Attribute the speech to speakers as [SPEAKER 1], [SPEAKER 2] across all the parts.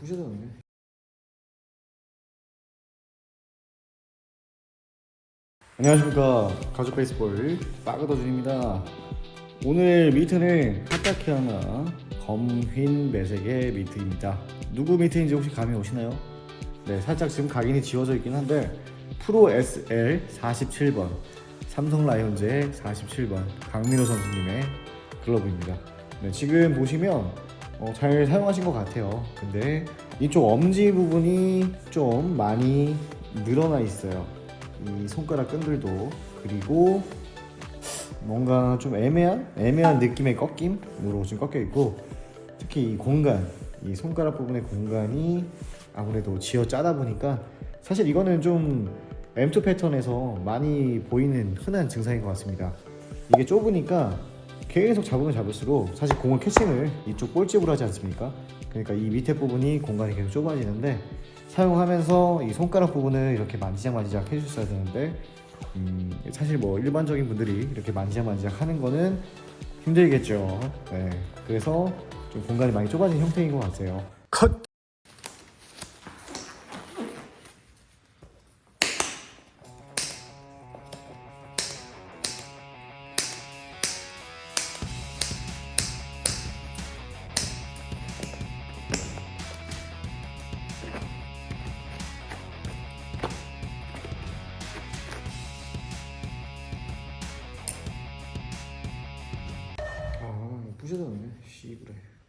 [SPEAKER 1] 부셔졌네. 안녕하십니까 가족 베이스볼 빠그더준입니다. 오늘 미트는 하타키아나 검휜 매색의 미트입니다. 누구 미트인지 혹시 감이 오시나요? 네, 살짝 지금 각인이 지워져 있긴 한데 프로 SL 47번 삼성 라이온즈의 47번 강민호 선수님의 글러브입니다. 네, 지금 보시면 어, 잘 사용하신 것 같아요. 근데 이쪽 엄지 부분이 좀 많이 늘어나 있어요. 이 손가락 끈들도 그리고 뭔가 좀 애매한 애매한 느낌의 꺾임으로 지금 꺾여 있고 특히 이 공간 이 손가락 부분의 공간이 아무래도 지어 짜다 보니까 사실 이거는 좀 M2 패턴에서 많이 보이는 흔한 증상인 것 같습니다. 이게 좁으니까 계속 잡으면 잡을수록 사실 공을 캐칭을 이쪽 볼집으로 하지 않습니까? 그러니까 이 밑에 부분이 공간이 계속 좁아지는데 사용하면서 이 손가락 부분을 이렇게 만지작 만지작 해주셔야 되는데 음, 사실 뭐 일반적인 분들이 이렇게 만지작 만지작 하는 거는 힘들겠죠. 네, 그래서 좀 공간이 많이 좁아진 형태인 것 같아요. 컷. 아, 부셔졌네.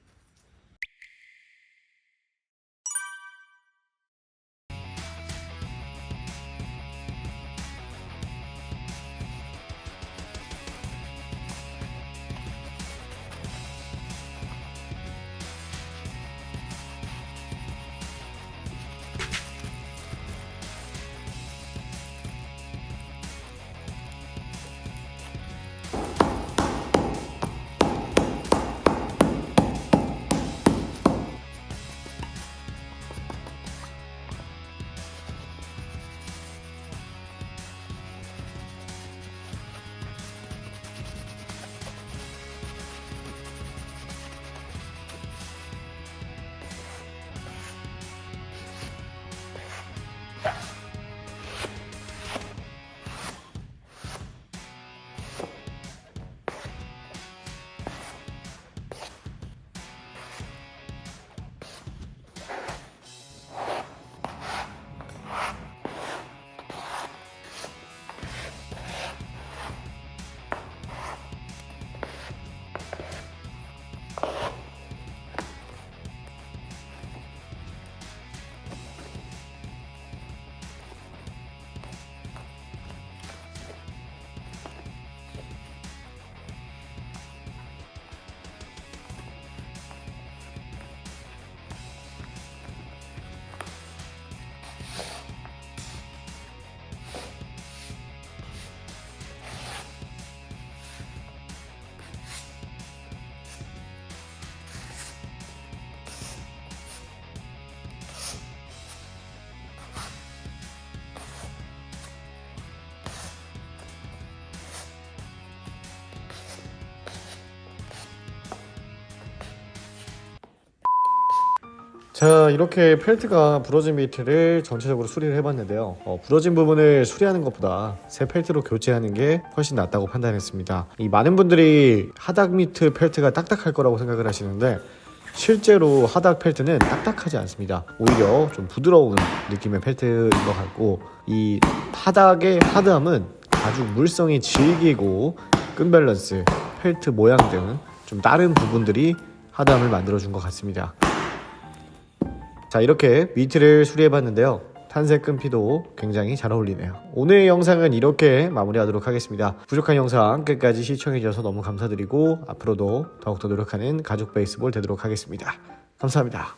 [SPEAKER 1] 자 이렇게 펠트가 부러진 미트를 전체적으로 수리를 해봤는데요. 어, 부러진 부분을 수리하는 것보다 새 펠트로 교체하는 게 훨씬 낫다고 판단했습니다. 이 많은 분들이 하닥 미트 펠트가 딱딱할 거라고 생각을 하시는데 실제로 하닥 펠트는 딱딱하지 않습니다. 오히려 좀 부드러운 느낌의 펠트인 것 같고 이 하닥의 하드함은 아주 물성이 질기고 끈 밸런스, 펠트 모양 등 좀 다른 부분들이 하드함을 만들어준 것 같습니다 자 이렇게 미트를 수리해봤는데요. 탄색 끈피도 굉장히 잘 어울리네요. 오늘의 영상은 이렇게 마무리하도록 하겠습니다. 부족한 영상 끝까지 시청해주셔서 너무 감사드리고 앞으로도 더욱더 노력하는 가족 베이스볼 되도록 하겠습니다. 감사합니다